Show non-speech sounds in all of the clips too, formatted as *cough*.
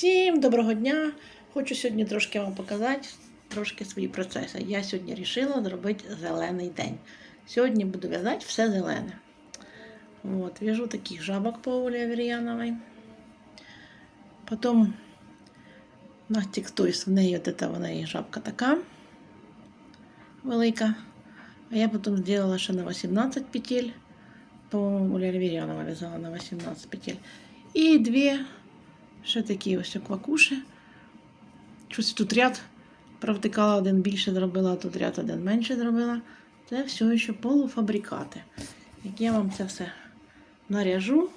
Всім доброго дня! Хочу сьогодні трошки вам показати трошки свої процеси. Я сьогодні вирішила зробити зелений день. Сьогодні буду в'язати все зелене. От, в'яжу таких жабок по Олі Аверьяновій. Потім Настік в неї от в неї жабка така велика. А я потім зробила ще на 18 петель. По-моєму, Оля Аверьянова в'язала на 18 петель. І дві ще такі ось квакуші. Щось тут ряд провтикала, один більше зробила, тут ряд один менше зробила. Це все ще полуфабрикати. Як я вам це все наряжу.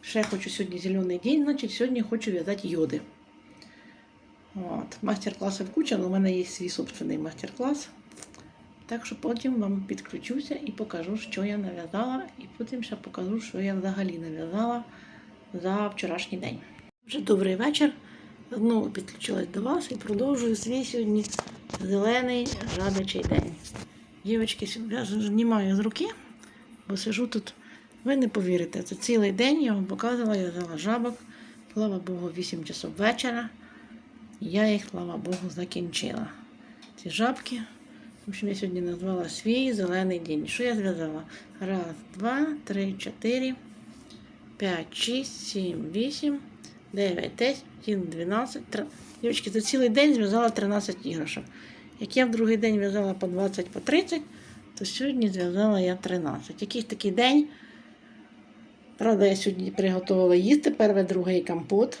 Ще хочу сьогодні зелений день, значить сьогодні хочу в'язати йоди. От. Мастер-класів куча, але у мене є свій собственний мастер-клас. Так що потім вам підключуся і покажу, що я нав'язала, і потім ще покажу, що я взагалі нав'язала за вчорашній день. Вже добрий вечір. Знову підключилась до вас і продовжую свій сьогодні зелений жабячий день. Дівчатки, я знімаю з руки, бо сижу тут. Ви не повірите, це цілий день я вам показувала, я взяла жабок. Слава Богу, 8 часов вечора. Я їх, слава Богу, закінчила. Ці жабки. В общем, я сьогодні назвала свій зелений день. Що я зв'язала? Раз, два, три, чотири, п'ять, шість, сім, вісім, дев'ять, десять, один, дванадцять. Три... Дівчатки, за цілий день зв'язала 13 іграшок. Як я в другий день в'язала по 20, по 30, то сьогодні зв'язала я 13. Якийсь такий день. Правда, я сьогодні приготувала їсти перший, другий компот.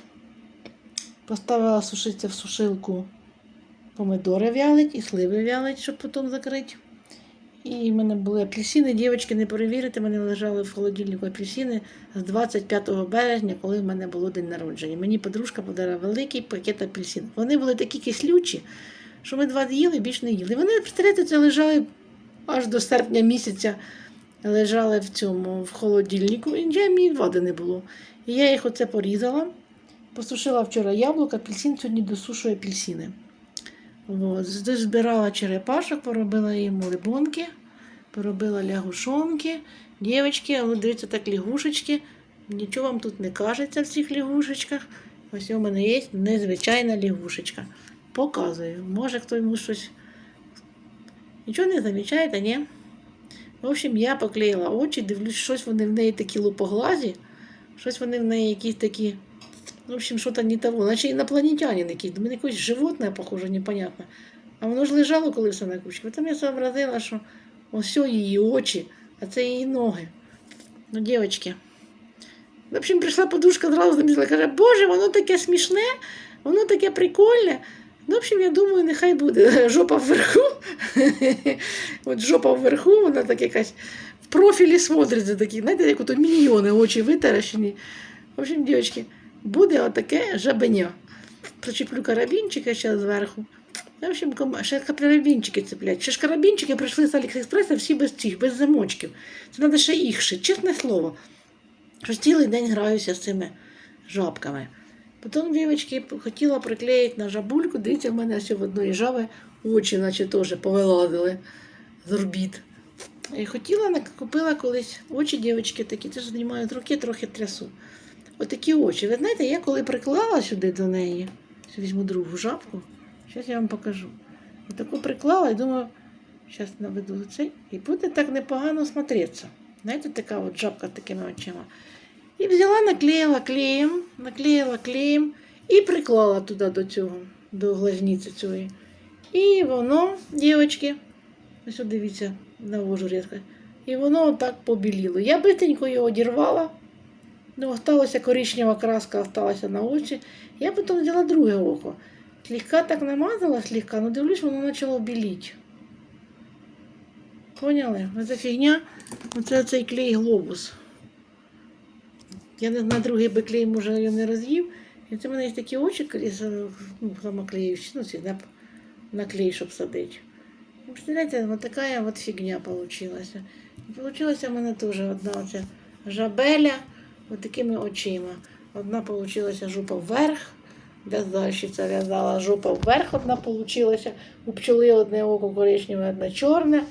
Поставила сушитися в сушилку помидори вялить і сливи вялить, щоб потім закрити. І в мене були апельсини. Дівчатки, не перевірите, мене лежали в холодильнику апельсини з 25 березня, коли в мене було день народження. Мені подружка подарила великий пакет апельсин. Вони були такі кислючі, що ми два їли, більш не їли. Вони, представляєте, лежали аж до серпня місяця, лежали в цьому в холодильнику, і вже мені води не було. І я їх оце порізала. Посушила вчора яблука, апельсин сьогодні досушую апельсини. От. Збирала черепашок, поробила їм рибонки, поробила лягушонки. Дівчатки, дивіться так лягушечки. Нічого вам тут не кажеться в цих лягушечках. Ось у мене є незвичайна лягушечка. Показую. Може хто йому щось. Нічого не замічаєте, ні? В общем, я поклеїла очі, дивлюсь, щось вони в неї такі лупоглазі, щось вони в неї якісь такі. В общем, что-то не того. Наче інопланетянин якийсь. Мене якесь животне, похоже, непонятно. А воно ж лежало, коли все на кучці. Потім я зобразила, що ось її очі, а це її ноги. Ну, дівчатки. В общем, прийшла подушка зразу замітила, каже, Боже, воно таке смішне, воно таке прикольне. Ну, в общем, я думаю, нехай буде *laughs* жопа вверху. *laughs* От жопа вверху, вона так якась в профілі смотриться такі, знаєте, як ото мільйони очі витаращені. В общем, дівчатки, буде отаке жабеня. Причеплю карабінчика ще зверху. В общем, ще карабінчики цеплять. Ще ж карабінчики прийшли з Аліекспреса всі без цих, без замочків. Це треба ще їх ще, чесне слово. Що цілий день граюся з цими жабками. Потім, дівчатки, хотіла приклеїти на жабульку. Дивіться, в мене все в одної жаби очі, наче теж повилазили з орбіт. І хотіла, купила колись очі, дівчатки такі, це ж знімають руки, трохи трясу. Отакі очі. Ви знаєте, я коли приклала сюди до неї, ось візьму другу жабку, зараз я вам покажу. Отаку приклала і думаю, зараз наведу цей, і буде так непогано смотреться. Знаєте, така от жабка з такими очима. І взяла, наклеїла клеєм, наклеїла клеєм і приклала туди до цього, до глазниці цієї. І воно, дівчатки, ось дивіться, навожу різко. І воно отак побіліло. Я бистренько його одірвала. Ну, осталася коричнева краска, осталася на очі. Я потім взяла друге око. Слегка так намазала, слегка, ну дивлюсь, воно почало біліти. Поняли? Оце фігня, оце цей клей глобус. Я знаю, другий би клей, може, його не роз'їв. І це в мене є такі очі ну, самоклеючі, ну, на, на клей, щоб садити. Представляєте, вот такая вот получилась. І Получилася в мене теж одна оця жабеля такими очима. Одна получилася жопа вверх, в'язальщиця в'язала жопа вверх, одна получилася. У пчоли одне око коричневе, одне чорне.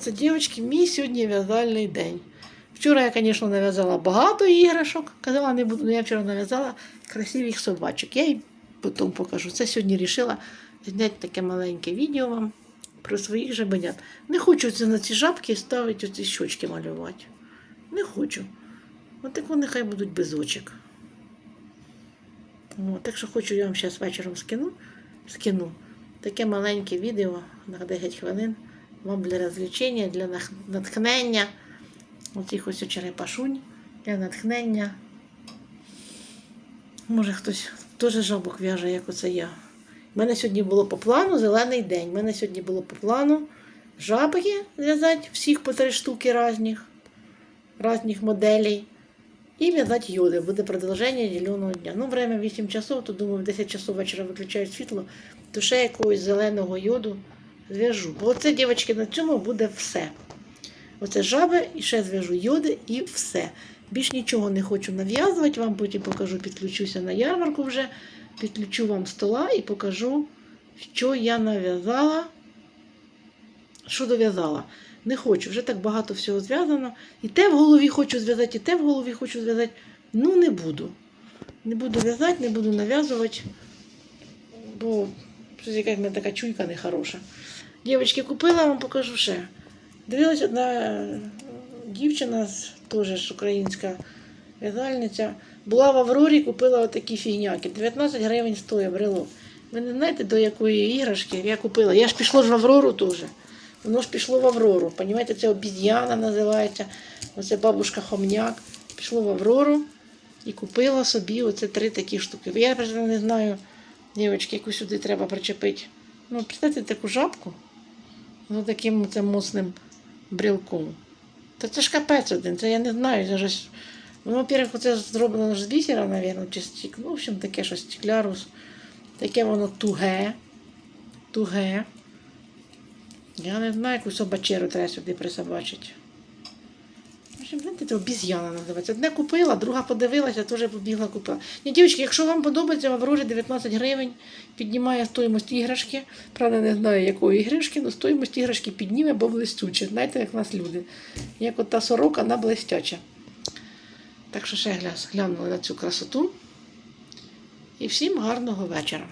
Це, дівчатки, мій сьогодні в'язальний день. Вчора я, звісно, нав'язала багато іграшок. Казала, не буду, але я вчора нав'язала красивих собачок. Я їй потім покажу. Це сьогодні вирішила зняти таке маленьке відео вам про своїх жабенят. Не хочу на ці жабки ставити оці щочки малювати. Не хочу. От так вони хай будуть без очок. О, так що хочу, я вам зараз вечором скину. скину таке маленьке відео на 10 хвилин. Вам для розвлечення, для натхнення. Оцих ось черепашунь для натхнення. Може хтось теж жабок в'яже, як оце я. У мене сьогодні було по плану зелений день. У мене сьогодні було по плану жабки зв'язати всіх по три штуки різних, різних моделей. І в'язати йоди. Буде продовження зеленого дня. Ну, время 8 часов, то думаю, в 10 часов вечора виключають світло, то ще якогось зеленого йоду зв'яжу. Бо оце, дівчатки, на цьому буде все. Оце жаби, і ще зв'яжу йоди і все. Більш нічого не хочу нав'язувати, вам потім покажу, підключуся на ярмарку вже, підключу вам стола і покажу, що я нав'язала, що дов'язала. Не хочу, вже так багато всього зв'язано. І те в голові хочу зв'язати, і те в голові хочу зв'язати. Ну, не буду. Не буду в'язати, не буду нав'язувати, бо щось якась в мене така чуйка нехороша. Дівчатки, купила, вам покажу ще. Дивилась одна дівчина, теж українська в'язальниця. Була в Аврорі, купила отакі фігняки. 19 гривень стоїть брелок. Ви не знаєте, до якої іграшки я купила. Я ж пішла ж в Аврору теж. Воно ж пішло в Аврору. Понімаєте, це обіз'яна називається. Оце бабушка Хомняк. Пішло в Аврору і купила собі оце три такі штуки. Я не знаю, дівчатки, яку сюди треба причепити. Ну, представте таку жабку з таким це моцним брілком. Та це ж капець один, це я не знаю. Це ж... Ну, во-первых, це зроблено з бісера, мабуть, чи стік. Ну, в общем, таке щось стеклярус. Таке воно туге. Туге. Я не знаю, яку собачеру треба сюди присобачити. Знаєте, це обіз'яна називається. Одне купила, друга подивилася, теж побігла купила. Ні, дівчатки, якщо вам подобається, в Аврорі 19 гривень піднімає стоїмость іграшки. Правда, не знаю, якої іграшки, але стоїмость іграшки підніме, бо блистюче. Знаєте, як в нас люди. Як от та сорока, вона блистяча. Так що ще гля- глянули на цю красоту. І всім гарного вечора.